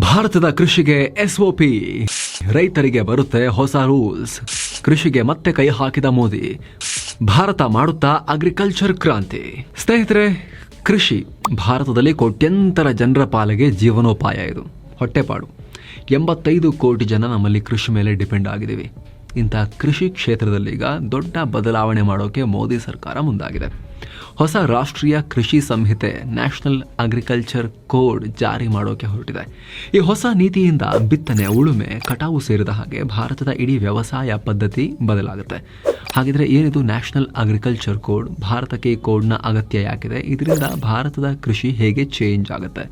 ಭಾರತದ ಕೃಷಿಗೆ ಎಸ್ಒಪಿ ರೈತರಿಗೆ ಬರುತ್ತೆ ಹೊಸ ರೂಲ್ಸ್. ಕೃಷಿಗೆ ಮತ್ತೆ ಕೈ ಹಾಕಿದ ಮೋದಿ. ಭಾರತ ಮಾಡುತ್ತಾ ಅಗ್ರಿಕಲ್ಚರ್ ಕ್ರಾಂತಿ. ಸ್ನೇಹಿತರೆ, ಕೃಷಿ ಭಾರತದಲ್ಲಿ ಕೋಟ್ಯಂತರ ಜನರ ಪಾಲಿಗೆ ಜೀವನೋಪಾಯ ಇದು. ಹೊಟ್ಟೆಪಾಡು ಎಂಬತ್ತೈದು ಕೋಟಿ ಜನ ನಮ್ಮಲ್ಲಿ ಕೃಷಿ ಮೇಲೆ ಡಿಪೆಂಡ್ ಆಗಿದ್ದೀವಿ. ಇಂಥ ಕೃಷಿ ಕ್ಷೇತ್ರದಲ್ಲಿ ಈಗ ದೊಡ್ಡ ಬದಲಾವಣೆ ಮಾಡೋಕೆ ಮೋದಿ ಸರ್ಕಾರ ಮುಂದಾಗಿದೆ. ಹೊಸ ರಾಷ್ಟ್ರೀಯ ಕೃಷಿ ಸಂಹಿತೆ ನ್ಯಾಷನಲ್ ಅಗ್ರಿಕಲ್ಚರ್ ಕೋಡ್ ಜಾರಿ ಮಾಡೋಕೆ ಹೊರಟಿದೆ. ಈ ಹೊಸ ನೀತಿಯಿಂದ ಬಿತ್ತನೆ, ಉಳುಮೆ, ಕಟಾವು ಸೇರಿದ ಹಾಗೆ ಭಾರತದ ಇಡೀ ವ್ಯವಸಾಯ ಪದ್ಧತಿ ಬದಲಾಗುತ್ತೆ. ಹಾಗಿದ್ರೆ ಏನಿದು ನ್ಯಾಷನಲ್ ಅಗ್ರಿಕಲ್ಚರ್ ಕೋಡ್ ಭಾರತಕ್ಕೆ ಈ ಕೋಡ್ನ ಅಗತ್ಯ ಯಾಕಿದೆ? ಇದರಿಂದ ಭಾರತದ ಕೃಷಿ ಹೇಗೆ ಚೇಂಜ್ ಆಗುತ್ತೆ?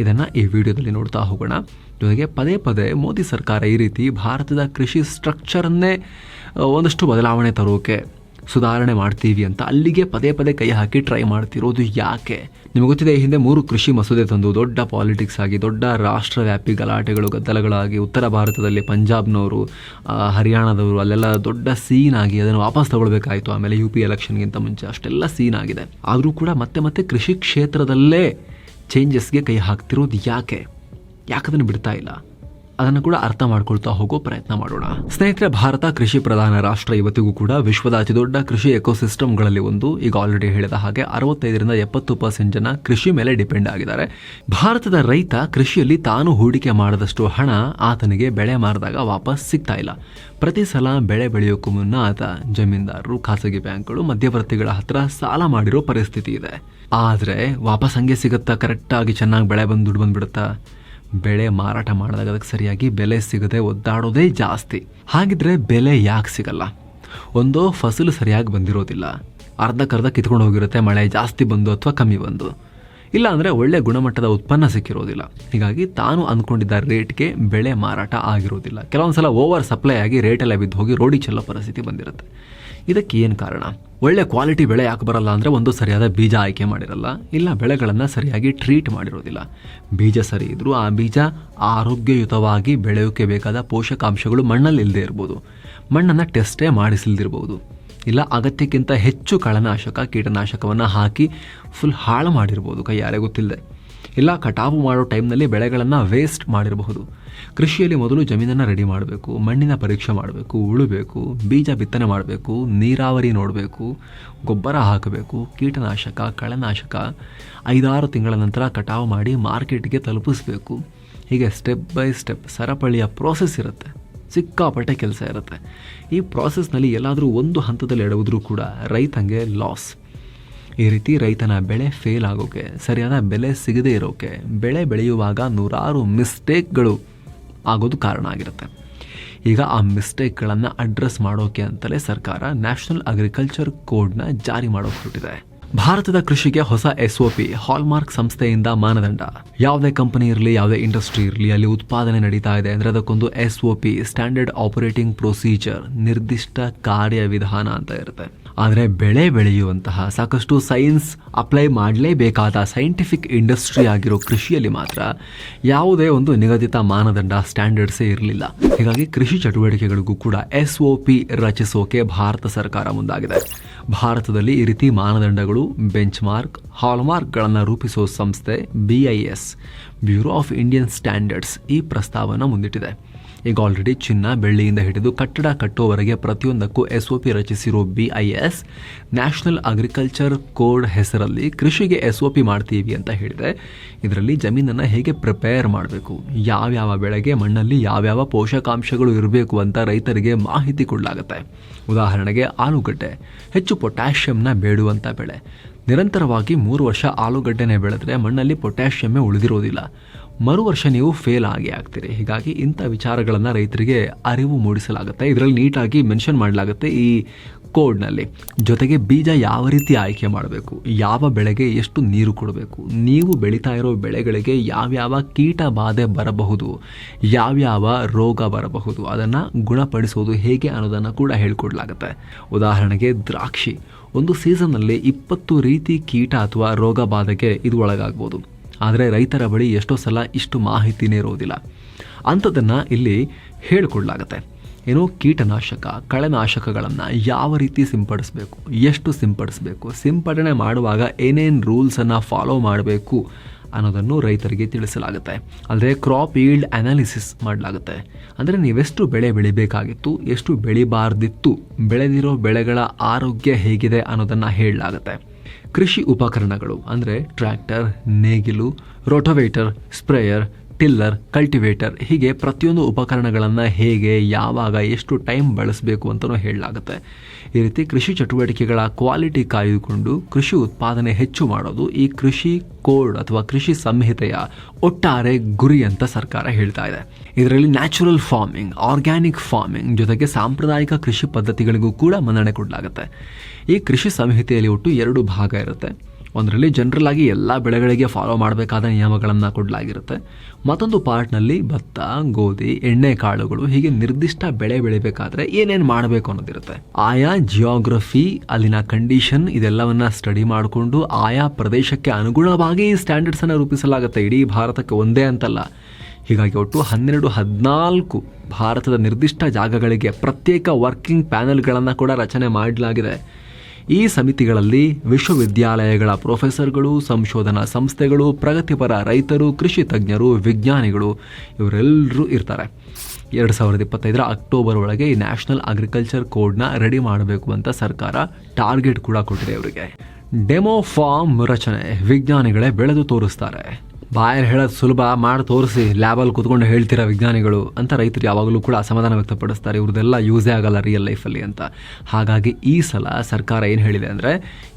ಇದನ್ನು ಈ ವಿಡಿಯೋದಲ್ಲಿ ನೋಡ್ತಾ ಹೋಗೋಣ. ಜೊತೆಗೆ ಪದೇ ಪದೇ ಮೋದಿ ಸರ್ಕಾರ ಈ ರೀತಿ ಭಾರತದ ಕೃಷಿ ಸ್ಟ್ರಕ್ಚರನ್ನೇ ಒಂದಷ್ಟು ಬದಲಾವಣೆ ತರೋಕೆ ಸುಧಾರಣೆ ಮಾಡ್ತೀವಿ ಅಂತ ಅಲ್ಲಿಗೆ ಪದೇ ಪದೇ ಕೈ ಹಾಕಿ ಟ್ರೈ ಮಾಡ್ತಿರೋದು ಯಾಕೆ? ನಿಮಗೆ ಗೊತ್ತಿದೆ ಹಿಂದೆ ಮೂರು ಕೃಷಿ ಮಸೂದೆ ತಂದು ದೊಡ್ಡ ಪಾಲಿಟಿಕ್ಸ್ ಆಗಿ, ದೊಡ್ಡ ರಾಷ್ಟ್ರವ್ಯಾಪಿ ಗಲಾಟೆಗಳು, ಗದ್ದಲಗಳಾಗಿ ಉತ್ತರ ಭಾರತದಲ್ಲಿ ಪಂಜಾಬ್ನವರು ಹರಿಯಾಣದವರು, ಅಲ್ಲೆಲ್ಲ ದೊಡ್ಡ ಸೀನ್ ಆಗಿ ಅದನ್ನು ವಾಪಸ್ ತಗೊಳ್ಬೇಕಾಯಿತು. ಆಮೇಲೆ ಯು ಪಿ ಎಲೆಕ್ಷನ್ಗಿಂತ ಮುಂಚೆ ಅಷ್ಟೆಲ್ಲ ಸೀನ್ ಆಗಿದೆ. ಆದರೂ ಕೂಡ ಮತ್ತೆ ಮತ್ತೆ ಕೃಷಿ ಕ್ಷೇತ್ರದಲ್ಲೇ ಚೇಂಜಸ್ಗೆ ಕೈ ಹಾಕ್ತಿರೋದು ಯಾಕೆ? ಯಾಕದನ್ನು ಬಿಡ್ತಾ ಇಲ್ಲ? ಅದನ್ನು ಕೂಡ ಅರ್ಥ ಮಾಡ್ಕೊಳ್ತಾ ಹೋಗೋ ಪ್ರಯತ್ನ ಮಾಡೋಣ. ಸ್ನೇಹಿತರೆ, ಭಾರತ ಕೃಷಿ ಪ್ರಧಾನ ರಾಷ್ಟ್ರ ಇವತ್ತಿಗೂ ಕೂಡ ವಿಶ್ವದ ಅತಿ ದೊಡ್ಡ ಕೃಷಿ ಎಕೋಸಿಸ್ಟಮ್ಗಳಲ್ಲಿ ಒಂದು. ಈಗ ಆಲ್ರೆಡಿ ಹೇಳಿದ ಹಾಗೆ ಅರವತ್ತೈದರಿಂದ ಎಪ್ಪತ್ತು ಪರ್ಸೆಂಟ್ ಜನ ಕೃಷಿ ಮೇಲೆ ಡಿಪೆಂಡ್ ಆಗಿದ್ದಾರೆ. ಭಾರತದ ರೈತ ಕೃಷಿಯಲ್ಲಿ ತಾನು ಹೂಡಿಕೆ ಮಾಡದಷ್ಟು ಹಣ ಆತನಿಗೆ ಬೆಳೆ ಮಾರಿದಾಗ ವಾಪಸ್ ಸಿಗ್ತಾ ಇಲ್ಲ. ಪ್ರತಿ ಸಲ ಬೆಳೆ ಬೆಳೆಯೋಕ್ಕೂ ಮುನ್ನ ಆತ ಜಮೀನ್ದಾರರು, ಖಾಸಗಿ ಬ್ಯಾಂಕ್ಗಳು, ಮಧ್ಯವರ್ತಿಗಳ ಹತ್ರ ಸಾಲ ಮಾಡಿರೋ ಪರಿಸ್ಥಿತಿ ಇದೆ. ಆದರೆ ವಾಪಸ್ ಹಂಗೆ ಸಿಗುತ್ತಾ ಕರೆಕ್ಟಾಗಿ ಚೆನ್ನಾಗಿ ಬೆಳೆ ಬಂದು ದುಡ್ಡು ಬಂದ್ಬಿಡುತ್ತಾ? ಬೆಳೆ ಮಾರಾಟ ಮಾಡಿದಾಗ ಅದಕ್ಕೆ ಸರಿಯಾಗಿ ಬೆಲೆ ಸಿಗದೆ ಒದ್ದಾಡೋದೇ ಜಾಸ್ತಿ. ಹಾಗಿದ್ರೆ ಬೆಲೆ ಯಾಕೆ ಸಿಗಲ್ಲ? ಒಂದೋ ಫಸಲು ಸರಿಯಾಗಿ ಬಂದಿರೋದಿಲ್ಲ. ಅರ್ಧಕ್ಕರ್ಧ ಕಿತ್ಕೊಂಡು ಹೋಗಿರುತ್ತೆ, ಮಳೆ ಜಾಸ್ತಿ ಬಂದು ಅಥವಾ ಕಮ್ಮಿ ಬಂದು. ಇಲ್ಲ ಅಂದರೆ ಒಳ್ಳೆ ಗುಣಮಟ್ಟದ ಉತ್ಪನ್ನ ಸಿಕ್ಕಿರೋದಿಲ್ಲ. ಹೀಗಾಗಿ ತಾನು ಅಂದ್ಕೊಂಡಿದ್ದ ರೇಟ್ಗೆ ಬೆಳೆ ಮಾರಾಟ ಆಗಿರೋದಿಲ್ಲ. ಕೆಲವೊಂದು ಸಲ ಓವರ್ ಸಪ್ಲೈ ಆಗಿ ರೇಟೆಲ್ಲ ಬಿದ್ದು ಹೋಗಿ ರೋಡಿ ಚೆಲ್ಲೋ ಪರಿಸ್ಥಿತಿ ಬಂದಿರುತ್ತೆ. ಇದಕ್ಕೆ ಏನು ಕಾರಣ? ಒಳ್ಳೆ ಕ್ವಾಲಿಟಿ ಬೆಳೆ ಯಾಕೆ ಬರಲ್ಲ ಅಂದರೆ ಒಂದು ಸರಿಯಾದ ಬೀಜ ಆಯ್ಕೆ ಮಾಡಿರಲ್ಲ. ಇಲ್ಲ, ಬೆಳೆಗಳನ್ನು ಸರಿಯಾಗಿ ಟ್ರೀಟ್ ಮಾಡಿರೋದಿಲ್ಲ. ಬೀಜ ಸರಿ ಇದ್ದರೂ ಆ ಬೀಜ ಆರೋಗ್ಯಯುತವಾಗಿ ಬೆಳೆಯೋಕೆ ಬೇಕಾದ ಪೋಷಕಾಂಶಗಳು ಮಣ್ಣಲ್ಲಿ ಇಲ್ಲದೆ ಇರ್ಬೋದು. ಮಣ್ಣನ್ನು ಟೆಸ್ಟೇ ಮಾಡಿಸಿಲ್ದಿರ್ಬೋದು. ಇಲ್ಲ, ಅಗತ್ಯಕ್ಕಿಂತ ಹೆಚ್ಚು ಕಳನಾಶಕ, ಕೀಟನಾಶಕವನ್ನು ಹಾಕಿ ಫುಲ್ ಹಾಳು ಮಾಡಿರ್ಬೋದು ಕೈಯಾರೆ ಗೊತ್ತಿಲ್ಲದೆ ಇಲ್ಲ ಕಟಾವು ಮಾಡೋ ಟೈಮ್ನಲ್ಲಿ ಬೆಳೆಗಳನ್ನು ವೇಸ್ಟ್ ಮಾಡಿರಬಹುದು. ಕೃಷಿಯಲ್ಲಿ ಮೊದಲು ಜಮೀನನ್ನು ರೆಡಿ ಮಾಡಬೇಕು, ಮಣ್ಣಿನ ಪರೀಕ್ಷೆ ಮಾಡಬೇಕು, ಉಳಬೇಕು, ಬೀಜ ಬಿತ್ತನೆ ಮಾಡಬೇಕು, ನೀರಾವರಿ ನೋಡಬೇಕು, ಗೊಬ್ಬರ ಹಾಕಬೇಕು, ಕೀಟನಾಶಕ, ಕಳೆನಾಶಕ ಐದಾರು ತಿಂಗಳ ನಂತರ ಕಟಾವು ಮಾಡಿ ಮಾರ್ಕೆಟ್ಗೆ ತಲುಪಿಸ್ಬೇಕು. ಹೀಗೆ ಸ್ಟೆಪ್ ಬೈ ಸ್ಟೆಪ್ ಸರಪಳಿಯ ಪ್ರೋಸೆಸ್ ಇರುತ್ತೆ, ಸಿಕ್ಕಾಪಟ್ಟೆ ಕೆಲಸ ಇರುತ್ತೆ. ಈ ಪ್ರಾಸೆಸ್ನಲ್ಲಿ ಎಲ್ಲಾದರೂ ಒಂದು ಹಂತದಲ್ಲಿ ಎಡವುದ್ರೂ ಕೂಡ ರೈತಂಗೆ ಲಾಸ್ ಈ ರೀತಿ ರೈತನ ಬೆಳೆ ಫೇಲ್ ಆಗೋಕೆ, ಸರಿಯಾದ ಬೆಲೆ ಸಿಗದೇ ಇರೋಕೆ, ಬೆಳೆ ಬೆಳೆಯುವಾಗ ನೂರಾರು ಮಿಸ್ಟೇಕ್ಗಳು ಆಗೋದು ಕಾರಣ ಆಗಿರುತ್ತೆ. ಈಗ ಆ ಮಿಸ್ಟೇಕ್ಗಳನ್ನು ಅಡ್ರೆಸ್ ಮಾಡೋಕೆ ಅಂತಲೇ ಸರ್ಕಾರ ನ್ಯಾಷನಲ್ ಅಗ್ರಿಕಲ್ಚರ್ ಕೋಡ್ನ ಜಾರಿ ಮಾಡೋಕೆ ಹೊರಟಿದೆ. ಭಾರತದ ಕೃಷಿಗೆ ಹೊಸ ಎಸ್ ಒ ಪಿ ಹಾಲ್ಮಾರ್ಕ್ ಸಂಸ್ಥೆಯಿಂದ ಮಾನದಂಡ. ಯಾವುದೇ ಕಂಪನಿ ಇರಲಿ, ಯಾವುದೇ ಇಂಡಸ್ಟ್ರಿ ಇರಲಿ, ಅಲ್ಲಿ ಉತ್ಪಾದನೆ ನಡೀತಾ ಇದೆ ಅಂದರೆ ಅದಕ್ಕೊಂದು S O P standard operating procedure ನಿರ್ದಿಷ್ಟ ಕಾರ್ಯವಿಧಾನ ಅಂತ ಇರುತ್ತೆ. ಆದರೆ ಬೆಳೆ ಬೆಳೆಯುವಂತಹ ಸಾಕಷ್ಟು ಸೈನ್ಸ್ ಅಪ್ಲೈ ಮಾಡಲೇಬೇಕಾದ ಸೈಂಟಿಫಿಕ್ ಇಂಡಸ್ಟ್ರಿ ಆಗಿರೋ ಕೃಷಿಯಲ್ಲಿ ಮಾತ್ರ ಯಾವುದೇ ಒಂದು ನಿಗದಿತ ಮಾನದಂಡ ಸ್ಟ್ಯಾಂಡರ್ಡ್ಸೇ ಇರಲಿಲ್ಲ. ಹೀಗಾಗಿ ಕೃಷಿ ಚಟುವಟಿಕೆಗಳಿಗೂ ಕೂಡ ಎಸ್ ಒ ಪಿ ರಚಿಸೋಕೆ ಭಾರತ ಸರ್ಕಾರ ಮುಂದಾಗಿದೆ. ಭಾರತದಲ್ಲಿ ಈ ರೀತಿ ಮಾನದಂಡಗಳು ಬೆಂಚ್ ಮಾರ್ಕ್ ಹಾಲ್ಮಾರ್ಕ್ಗಳನ್ನು ರೂಪಿಸೋ ಸಂಸ್ಥೆ B I S, bureau of Indian standards ಈ ಪ್ರಸ್ತಾವನ ಮುಂದಿಟ್ಟಿದೆ. ಈಗ ಆಲ್ರೆಡಿ ಚಿನ್ನ ಬೆಳ್ಳಿಯಿಂದ ಹಿಡಿದು ಕಟ್ಟಡ ಕಟ್ಟುವವರೆಗೆ ಪ್ರತಿಯೊಂದಕ್ಕೂ S O P ರಚಿಸಿರೋ B I S national agriculture code ಹೆಸರಲ್ಲಿ ಕೃಷಿಗೆ ಎಸ್ ಒ ಪಿ ಮಾಡ್ತೀವಿ ಅಂತ ಹೇಳಿದೆ ಇದರಲ್ಲಿ ಜಮೀನನ್ನು ಹೇಗೆ ಪ್ರಿಪೇರ್ ಮಾಡಬೇಕು? ಯಾವ್ಯಾವ ಬೆಳೆಗೆ ಮಣ್ಣಲ್ಲಿ ಯಾವ್ಯಾವ ಪೋಷಕಾಂಶಗಳು ಇರಬೇಕು ಅಂತ ರೈತರಿಗೆ ಮಾಹಿತಿ ಕೊಡಲಾಗುತ್ತೆ. ಉದಾಹರಣೆಗೆ ಆಲೂಗಡ್ಡೆ, ಹೆಚ್ಚು ಪೊಟ್ಯಾಷಿಯಂನ ಬೇಡುವಂಥ ಬೆಳೆ. ನಿರಂತರವಾಗಿ ಮೂರು ವರ್ಷ ಆಲೂಗಡ್ಡೆನೇ ಬೆಳೆದ್ರೆ ಮಣ್ಣಲ್ಲಿ ಪೊಟ್ಯಾಷಿಯಮ್ಮೇ ಉಳಿದಿರೋದಿಲ್ಲ. ಮರು ವರ್ಷ ನೀವು ಫೇಲ್ ಆಗಿ ಆಗ್ತೀರಿ. ಹೀಗಾಗಿ ಇಂಥ ವಿಚಾರಗಳನ್ನು ರೈತರಿಗೆ ಅರಿವು ಮೂಡಿಸಲಾಗುತ್ತೆ. ಇದರಲ್ಲಿ ನೀಟಾಗಿ ಮೆನ್ಷನ್ ಮಾಡಲಾಗುತ್ತೆ ಈ ಕೋಡ್ನಲ್ಲಿ ಜೊತೆಗೆ ಬೀಜ ಯಾವ ರೀತಿ ಆಯ್ಕೆ ಮಾಡಬೇಕು? ಯಾವ ಬೆಳೆಗೆ ಎಷ್ಟು ನೀರು ಕೊಡಬೇಕು? ನೀವು ಬೆಳೀತಾ ಇರೋ ಬೆಳೆಗಳಿಗೆ ಯಾವ್ಯಾವ ಕೀಟ ಬಾಧೆ ಬರಬಹುದು? ಯಾವ್ಯಾವ ರೋಗ ಬರಬಹುದು? ಅದನ್ನು ಗುಣಪಡಿಸೋದು ಹೇಗೆ ಅನ್ನೋದನ್ನು ಕೂಡ ಹೇಳ್ಕೊಡ್ಲಾಗುತ್ತೆ. ಉದಾಹರಣೆಗೆ ದ್ರಾಕ್ಷಿ. ಒಂದು ಸೀಸನ್ನಲ್ಲಿ ಇಪ್ಪತ್ತು ರೀತಿ ಕೀಟ ಅಥವಾ ರೋಗ ಬಾಧೆಗೆ ಇದು ಒಳಗಾಗ್ಬೋದು. ಆದರೆ ರೈತರ ಬಳಿ ಎಷ್ಟೋ ಸಲ ಇಷ್ಟು ಮಾಹಿತಿನೇ ಇರೋದಿಲ್ಲ ಅಂಥದ್ದನ್ನು ಇಲ್ಲಿ ಹೇಳಿಕೊಡ್ಲಾಗತ್ತೆ ಏನೋ ಕೀಟನಾಶಕ, ಕಳೆನಾಶಕಗಳನ್ನು ಯಾವ ರೀತಿ ಸಿಂಪಡಿಸಬೇಕು, ಎಷ್ಟು ಸಿಂಪಡಿಸಬೇಕು, ಸಿಂಪಡಣೆ ಮಾಡುವಾಗ ಏನೇನು ರೂಲ್ಸನ್ನು ಫಾಲೋ ಮಾಡಬೇಕು ಅನ್ನೋದನ್ನು ರೈತರಿಗೆ ತಿಳಿಸಲಾಗುತ್ತೆ. ಅಂದರೆ ಕ್ರಾಪ್ ಈಲ್ಡ್ ಅನಾಲಿಸಿಸ್ ಮಾಡಲಾಗುತ್ತೆ. ಅಂದರೆ ನೀವೆಷ್ಟು ಬೆಳೆ ಬೆಳಿಬೇಕಾಗಿತ್ತು, ಎಷ್ಟು ಬೆಳಿಬಾರ್ದಿತ್ತು, ಬೆಳೆದಿರೋ ಬೆಳೆಗಳ ಆರೋಗ್ಯ ಹೇಗಿದೆ ಅನ್ನೋದನ್ನು ಹೇಳಲಾಗುತ್ತೆ. ಕೃಷಿ ಉಪಕರಣಗಳು ಅಂದರೆ ಟ್ರ್ಯಾಕ್ಟರ್ ನೇಗಿಲು ರೋಟೋವೇಟರ್ ಸ್ಪ್ರೇಯರ್ ಟಿಲ್ಲರ್ ಕಲ್ಟಿವೇಟರ್ ಹೀಗೆ ಪ್ರತಿಯೊಂದು ಉಪಕರಣಗಳನ್ನು ಹೇಗೆ, ಯಾವಾಗ, ಎಷ್ಟು ಟೈಮ್ ಬಳಸಬೇಕು ಅಂತಲೂ ಹೇಳಲಾಗುತ್ತೆ. ಈ ರೀತಿ ಕೃಷಿ ಚಟುವಟಿಕೆಗಳ ಕ್ವಾಲಿಟಿ ಕಾಯ್ದುಕೊಂಡು ಕೃಷಿ ಉತ್ಪಾದನೆ ಹೆಚ್ಚು ಮಾಡೋದು ಈ ಕೃಷಿ ಕೋಡ್ ಅಥವಾ ಕೃಷಿ ಸಂಹಿತೆಯ ಒಟ್ಟಾರೆ ಗುರಿ ಅಂತ ಸರ್ಕಾರ ಹೇಳ್ತಾ ಇದೆ. ಇದರಲ್ಲಿ ನ್ಯಾಚುರಲ್ ಫಾರ್ಮಿಂಗ್, ಆರ್ಗ್ಯಾನಿಕ್ ಫಾರ್ಮಿಂಗ್ ಜೊತೆಗೆ ಸಾಂಪ್ರದಾಯಿಕ ಕೃಷಿ ಪದ್ಧತಿಗಳಿಗೂ ಕೂಡ ಮನ್ನಣೆ ಕೊಡಲಾಗುತ್ತೆ. ಈ ಕೃಷಿ ಸಂಹಿತೆಯಲ್ಲಿ ಒಟ್ಟು ಎರಡು ಭಾಗ ಇರುತ್ತೆ. ಒಂದರಲ್ಲಿ ಜನರಲ್ ಆಗಿ ಎಲ್ಲ ಬೆಳೆಗಳಿಗೆ ಫಾಲೋ ಮಾಡಬೇಕಾದ ನಿಯಮಗಳನ್ನು ಕೊಡಲಾಗಿರುತ್ತೆ. ಮತ್ತೊಂದು ಪಾರ್ಟ್ನಲ್ಲಿ ಭತ್ತ, ಗೋಧಿ, ಎಣ್ಣೆ ಕಾಳುಗಳು ಹೀಗೆ ನಿರ್ದಿಷ್ಟ ಬೆಳೆ ಬೆಳಿಬೇಕಾದ್ರೆ ಏನೇನು ಮಾಡಬೇಕು ಅನ್ನೋದಿರುತ್ತೆ. ಆಯಾ ಜಿಯೋಗ್ರಫಿ ಅಲ್ಲಿನ ಕಂಡೀಷನ್ ಇದೆಲ್ಲವನ್ನ ಸ್ಟಡಿ ಮಾಡಿಕೊಂಡು ಆಯಾ ಪ್ರದೇಶಕ್ಕೆ ಅನುಗುಣವಾಗಿ ಈ ಸ್ಟ್ಯಾಂಡರ್ಡ್ಸನ್ನು ರೂಪಿಸಲಾಗುತ್ತೆ. ಇಡೀ ಭಾರತಕ್ಕೆ ಒಂದೇ ಅಂತಲ್ಲ. ಹೀಗಾಗಿ ಒಟ್ಟು ಹನ್ನೆರಡು, ಹದಿನಾಲ್ಕು ಭಾರತದ ನಿರ್ದಿಷ್ಟ ಜಾಗಗಳಿಗೆ ಪ್ರತ್ಯೇಕ ವರ್ಕಿಂಗ್ ಪ್ಯಾನೆಲ್ಗಳನ್ನು ಕೂಡ ರಚನೆ ಮಾಡಲಾಗಿದೆ. ಈ ಸಮಿತಿಗಳಲ್ಲಿ ವಿಶ್ವವಿದ್ಯಾಲಯಗಳ ಪ್ರೊಫೆಸರ್ಗಳು, ಸಂಶೋಧನಾ ಸಂಸ್ಥೆಗಳು, ಪ್ರಗತಿಪರ ರೈತರು, ಕೃಷಿ ತಜ್ಞರು, ವಿಜ್ಞಾನಿಗಳು ಇವರೆಲ್ಲರೂ ಇರ್ತಾರೆ. ಎರಡು ಸಾವಿರದ ಇಪ್ಪತ್ತೈದರ ಅಕ್ಟೋಬರ್ ಒಳಗೆ ಈ ನ್ಯಾಷನಲ್ ಅಗ್ರಿಕಲ್ಚರ್ ಕೋಡ್ನ ರೆಡಿ ಮಾಡಬೇಕು ಅಂತ ಸರ್ಕಾರ ಟಾರ್ಗೆಟ್ ಕೂಡ ಕೊಟ್ಟಿದೆ ಇವರಿಗೆ. ಡೆಮೋ ಫಾರ್ಮ್ ರಚನೆ, ವಿಜ್ಞಾನಿಗಳೇ ಬೆಳೆದು ತೋರಿಸ್ತಾರೆ. ಬಾಯಲ್ಲಿ ಹೇಳೋದು ಸುಲಭ ಮಾಡಿ ತೋರಿಸಿ, ಲ್ಯಾಬಲ್ಲಿ ಕೂತ್ಕೊಂಡು ಹೇಳ್ತೀರಾ ವಿಜ್ಞಾನಿಗಳು ಅಂತ ರೈತರು ಯಾವಾಗಲೂ ಕೂಡ ಅಸಮಾಧಾನ ವ್ಯಕ್ತಪಡಿಸ್ತಾರೆ. ಇವ್ರದ್ದೆಲ್ಲ ಯೂಸೇ ಆಗಲ್ಲ ರಿಯಲ್ ಲೈಫಲ್ಲಿ ಅಂತ. ಹಾಗಾಗಿ ಈ ಸಲ ಸರ್ಕಾರ ಏನು ಹೇಳಿದೆ ಅಂದರೆ,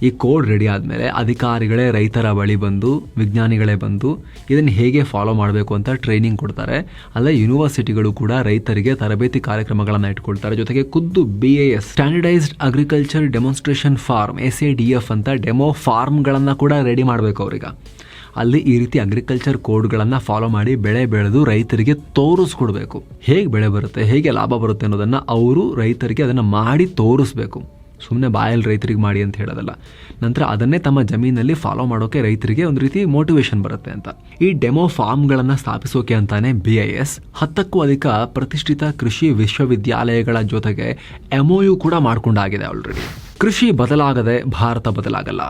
ಈ ಕೋಡ್ ರೆಡಿ ಆದಮೇಲೆ ಅಧಿಕಾರಿಗಳೇ ರೈತರ ಬಳಿ ಬಂದು, ವಿಜ್ಞಾನಿಗಳೇ ಬಂದು ಇದನ್ನು ಹೇಗೆ ಫಾಲೋ ಮಾಡಬೇಕು ಅಂತ ಟ್ರೈನಿಂಗ್ ಕೊಡ್ತಾರೆ. ಅಲ್ಲದೆ ಯೂನಿವರ್ಸಿಟಿಗಳು ಕೂಡ ರೈತರಿಗೆ ತರಬೇತಿ ಕಾರ್ಯಕ್ರಮಗಳನ್ನು ಇಟ್ಕೊಳ್ತಾರೆ. ಜೊತೆಗೆ ಖುದ್ದು B A S standardised agriculture demonstration farm S A D F ಅಂತ ಡೆಮೋ ಫಾರ್ಮ್ಗಳನ್ನು ಕೂಡ ರೆಡಿ ಮಾಡಬೇಕು ಅವ್ರಿಗೆ. ಅಲ್ಲಿ ಈ ರೀತಿ ಅಗ್ರಿಕಲ್ಚರ್ ಕೋಡ್ಗಳನ್ನು ಫಾಲೋ ಮಾಡಿ ಬೆಳೆ ಬೆಳೆದು ರೈತರಿಗೆ ತೋರಿಸ್ಕೊಡ್ಬೇಕು. ಹೇಗೆ ಬೆಳೆ ಬರುತ್ತೆ, ಹೇಗೆ ಲಾಭ ಬರುತ್ತೆ ಅನ್ನೋದನ್ನು ಅವರು ರೈತರಿಗೆ ಅದನ್ನು ಮಾಡಿ ತೋರಿಸ್ಬೇಕು. ಸುಮ್ಮನೆ ಬಾಯಲ್ಲಿ ರೈತರಿಗೆ ಮಾಡಿ ಅಂತ ಹೇಳೋದಲ್ಲ. ನಂತರ ಅದನ್ನೇ ತಮ್ಮ ಜಮೀನಲ್ಲಿ ಫಾಲೋ ಮಾಡೋಕೆ ರೈತರಿಗೆ ಒಂದು ರೀತಿ ಮೋಟಿವೇಶನ್ ಬರುತ್ತೆ ಅಂತ. ಈ ಡೆಮೋ ಫಾರ್ಮ್ಗಳನ್ನು ಸ್ಥಾಪಿಸೋಕೆ ಅಂತಾನೆ ಬಿ ಐ ಎಸ್ ಹತ್ತಕ್ಕೂ ಅಧಿಕ ಪ್ರತಿಷ್ಠಿತ ಕೃಷಿ ವಿಶ್ವವಿದ್ಯಾಲಯಗಳ ಜೊತೆಗೆ ಎಮ್ಒಯು ಕೂಡ ಮಾಡ್ಕೊಂಡಾಗಿದೆ ಆಲ್ರೆಡಿ ಕೃಷಿ ಬದಲಾಗದೆ ಭಾರತ ಬದಲಾಗಲ್ಲ.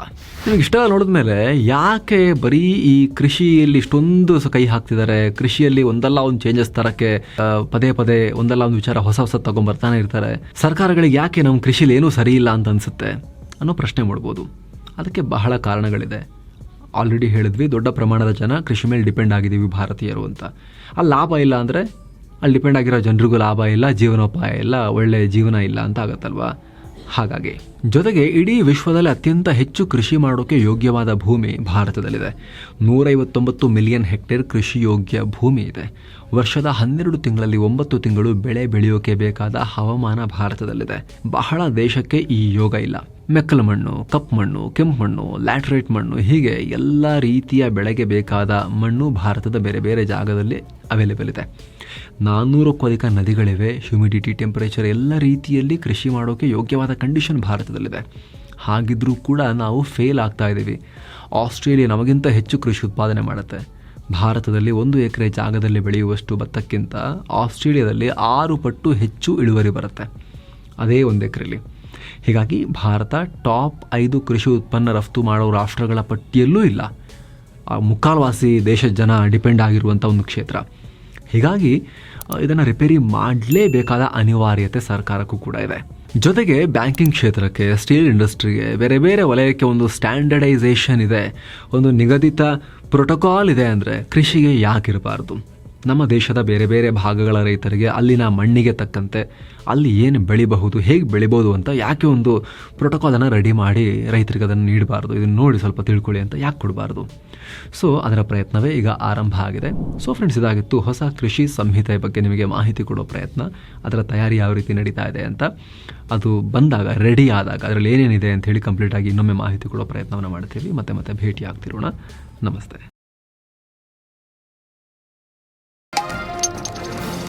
ನಿಮಗೆ ನೋಡಿದ ನೋಡಿದ್ಮೇಲೆ ಯಾಕೆ ಬರೀ ಈ ಕೃಷಿಯಲ್ಲಿ ಇಷ್ಟೊಂದು ಕೈ ಹಾಕ್ತಿದ್ದಾರೆ? ಕೃಷಿಯಲ್ಲಿ ಒಂದಲ್ಲ ಒಂದು ಚೇಂಜಸ್ ತರಕ್ಕೆ ಪದೇ ಪದೇ ಒಂದಲ್ಲ ಒಂದು ವಿಚಾರ ಹೊಸ ಹೊಸ ತಗೊಂಡ್ಬರ್ತಾನೆ ಇರ್ತಾರೆ. ಸರ್ಕಾರಗಳಿಗೆ ಯಾಕೆ ನಮ್ಮ ಕೃಷಿಲಿ ಏನೂ ಸರಿ ಇಲ್ಲ ಅಂತ ಅನಿಸುತ್ತೆ? ಅನ್ನೋ ಪ್ರಶ್ನೆ ಮಾಡ್ಬೋದು. ಅದಕ್ಕೆ ಬಹಳ ಕಾರಣಗಳಿದೆ. ಆಲ್ರೆಡಿ ಹೇಳಿದ್ವಿ, ದೊಡ್ಡ ಪ್ರಮಾಣದ ಜನ ಕೃಷಿ ಮೇಲೆ ಡಿಪೆಂಡ್ ಆಗಿದ್ದೀವಿ ಭಾರತೀಯರು ಅಂತ. ಅಲ್ಲಿ ಲಾಭ ಇಲ್ಲ ಅಂದರೆ ಅಲ್ಲಿ ಡಿಪೆಂಡ್ ಆಗಿರೋ ಜನರಿಗೂ ಲಾಭ ಇಲ್ಲ, ಜೀವನೋಪಾಯ ಇಲ್ಲ ಒಳ್ಳೆಯ ಜೀವನ ಇಲ್ಲ ಅಂತ ಆಗತ್ತಲ್ವಾ? ಹಾಗಾಗಿ. ಜೊತೆಗೆ ಇಡೀ ವಿಶ್ವದಲ್ಲಿ ಅತ್ಯಂತ ಹೆಚ್ಚು ಕೃಷಿ ಮಾಡೋಕೆ ಯೋಗ್ಯವಾದ ಭೂಮಿ ಭಾರತದಲ್ಲಿದೆ. ನೂರೈವತ್ತೊಂಬತ್ತು ಮಿಲಿಯನ್ ಹೆಕ್ಟೇರ್ ಕೃಷಿ ಯೋಗ್ಯ ಭೂಮಿ ಇದೆ. ವರ್ಷದ ಹನ್ನೆರಡು ತಿಂಗಳಲ್ಲಿ ಒಂಬತ್ತು ತಿಂಗಳು ಬೆಳೆ ಬೆಳೆಯೋಕೆ ಬೇಕಾದ ಹವಾಮಾನ ಭಾರತದಲ್ಲಿದೆ. ಬಹಳ ದೇಶಕ್ಕೆ ಈ ಯೋಗ ಇಲ್ಲ. ಮೆಕ್ಕಲು ಮಣ್ಣು ಕಪ್ಪು ಮಣ್ಣು, ಕೆಂಪು ಮಣ್ಣು, ಲ್ಯಾಟ್ರೈಟ್ ಮಣ್ಣು ಹೀಗೆ ಎಲ್ಲ ರೀತಿಯ ಬೆಳೆಗೆ ಬೇಕಾದ ಮಣ್ಣು ಭಾರತದ ಬೇರೆ ಬೇರೆ ಜಾಗದಲ್ಲಿ ಅವೈಲೇಬಲ್ ಇದೆ. ನಾನ್ನೂರಕ್ಕೂ ಅಧಿಕ ನದಿಗಳಿವೆ ಹ್ಯುಮಿಡಿಟಿ ಟೆಂಪರೇಚರ್ ಎಲ್ಲ ರೀತಿಯಲ್ಲಿ ಕೃಷಿ ಮಾಡೋಕ್ಕೆ ಯೋಗ್ಯವಾದ ಕಂಡೀಷನ್ ಭಾರತದಲ್ಲಿದೆ. ಹಾಗಿದ್ರೂ ಕೂಡ ನಾವು ಫೇಲ್ ಆಗ್ತಾ ಇದ್ದೀವಿ. ಆಸ್ಟ್ರೇಲಿಯಾ ನಮಗಿಂತ ಹೆಚ್ಚು ಕೃಷಿ ಉತ್ಪಾದನೆ ಮಾಡುತ್ತೆ. ಭಾರತದಲ್ಲಿ ಒಂದು ಎಕರೆ ಜಾಗದಲ್ಲಿ ಬೆಳೆಯುವಷ್ಟು ಭತ್ತಕ್ಕಿಂತ ಆಸ್ಟ್ರೇಲಿಯಾದಲ್ಲಿ ಆರು ಪಟ್ಟು ಹೆಚ್ಚು ಇಳುವರಿ ಬರುತ್ತೆ. ಅದೇ ಒಂದು ಎಕರೆಯಲ್ಲಿ ಹೀಗಾಗಿ ಭಾರತ ಟಾಪ್ ಐದು ಕೃಷಿ ಉತ್ಪನ್ನ ರಫ್ತು ಮಾಡೋ ರಾಷ್ಟ್ರಗಳ ಪಟ್ಟಿಯಲ್ಲೂ ಇಲ್ಲ. ಮುಕ್ಕಾಲ್ವಾಸಿ ದೇಶದ ಜನ ಡಿಪೆಂಡ್ ಆಗಿರುವಂಥ ಒಂದು ಕ್ಷೇತ್ರ. ಹೀಗಾಗಿ ಇದನ್ನು ರಿಪೇರಿ ಮಾಡಲೇಬೇಕಾದ ಅನಿವಾರ್ಯತೆ ಸರ್ಕಾರಕ್ಕೂ ಕೂಡ ಇದೆ. ಜೊತೆಗೆ ಬ್ಯಾಂಕಿಂಗ್ ಕ್ಷೇತ್ರಕ್ಕೆ ಸ್ಟೀಲ್ ಇಂಡಸ್ಟ್ರಿಗೆ ಬೇರೆ ಬೇರೆ ವಲಯಕ್ಕೆ ಒಂದು ಸ್ಟ್ಯಾಂಡರ್ಡೈಸೇಷನ್ ಇದೆ. ಒಂದು ನಿಗದಿತ ಪ್ರೋಟೋಕಾಲ್ ಇದೆ ಅಂದರೆ ಕೃಷಿಗೆ ಯಾಕಿರಬಾರ್ದು. ನಮ್ಮ ದೇಶದ ಬೇರೆ ಬೇರೆ ಭಾಗಗಳ ರೈತರಿಗೆ ಅಲ್ಲಿನ ಮಣ್ಣಿಗೆ ತಕ್ಕಂತೆ ಅಲ್ಲಿ ಏನು ಬೆಳಿಬಹುದು, ಹೇಗೆ ಬೆಳಿಬೋದು ಅಂತ ಯಾಕೆ ಒಂದು ಪ್ರೋಟೋಕಾಲನ್ನು ರೆಡಿ ಮಾಡಿ ರೈತರಿಗೆ ಅದನ್ನು ನೀಡಬಾರ್ದು? ಇದನ್ನು ನೋಡಿ ಸ್ವಲ್ಪ ತಿಳ್ಕೊಳ್ಳಿ ಅಂತ ಯಾಕೆ ಕೊಡಬಾರ್ದು? ಸೊ ಅದರ ಪ್ರಯತ್ನವೇ ಈಗ ಆರಂಭ ಆಗಿದೆ. ಸೊ ಫ್ರೆಂಡ್ಸ್ ಇದಾಗಿತ್ತು ಹೊಸ ಕೃಷಿ ಸಂಹಿತೆ ಬಗ್ಗೆ ನಿಮಗೆ ಮಾಹಿತಿ ಕೊಡೋ ಪ್ರಯತ್ನ. ಅದರ ತಯಾರಿ ಯಾವ ರೀತಿ ನಡೀತಾ ಇದೆ ಅಂತ ಅದು ಬಂದಾಗ ರೆಡಿ ಆದಾಗ, ಅದರಲ್ಲಿ ಏನೇನಿದೆ ಅಂತ ಹೇಳಿ ಕಂಪ್ಲೀಟ್ ಆಗಿ ಇನ್ನೊಮ್ಮೆ ಮಾಹಿತಿ ಕೊಡೋ ಪ್ರಯತ್ನವನ್ನು ಮಾಡ್ತೀವಿ. ಮತ್ತೆ ಮತ್ತೆ ಭೇಟಿ ಆಗ್ತಿರೋಣ ನಮಸ್ತೆ.